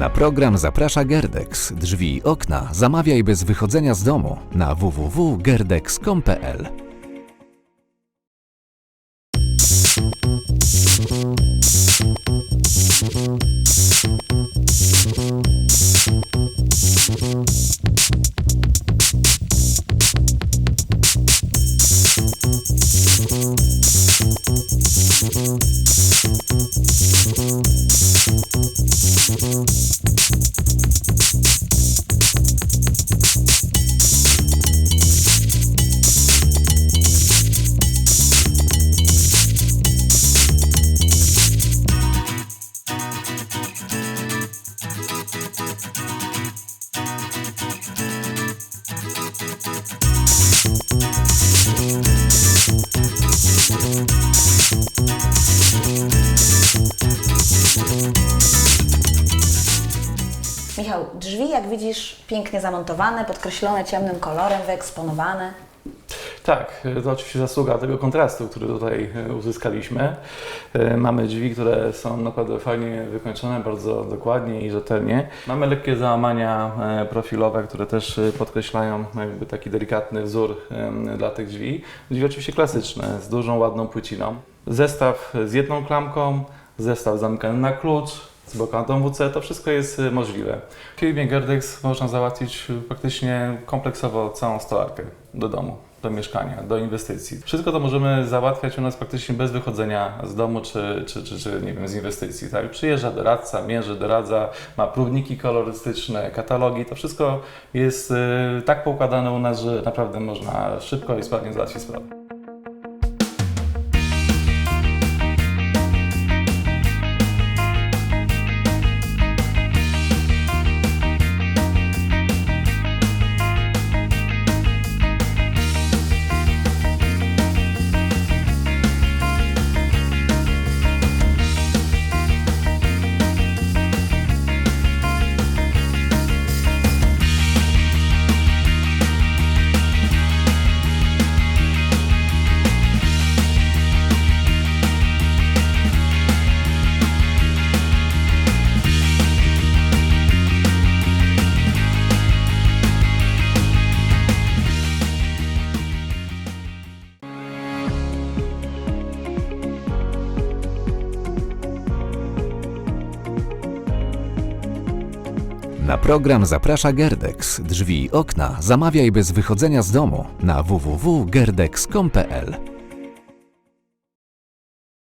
Na program zaprasza Gerdex. Drzwi i okna zamawiaj bez wychodzenia z domu na www.gerdex.com.pl. Michał, drzwi jak widzisz pięknie zamontowane, podkreślone ciemnym kolorem, wyeksponowane. Tak, to oczywiście zasługa tego kontrastu, który tutaj e, uzyskaliśmy. E, Mamy drzwi, które są naprawdę fajnie wykończone, bardzo dokładnie i rzetelnie. Mamy lekkie załamania e, profilowe, które też podkreślają jakby taki delikatny wzór dla tych drzwi. Drzwi oczywiście klasyczne, z dużą, ładną płyciną. Zestaw z jedną klamką, zestaw zamykany na klucz, z blokantą WC, to wszystko jest e, możliwe. W firmie Gerdex można załatwić praktycznie kompleksowo całą stolarkę do domu, do mieszkania, do inwestycji. Wszystko to możemy załatwiać u nas praktycznie bez wychodzenia z domu czy, czy, czy, czy nie wiem, z inwestycji. Tak? Przyjeżdża doradca, mierzy, doradza, ma próbniki kolorystyczne, katalogi, to wszystko jest e, tak poukładane u nas, że naprawdę można szybko i sprawnie załatwić sprawę. Na program zaprasza Gerdex. Drzwi i okna zamawiaj bez wychodzenia z domu na www.gerdex.com.pl.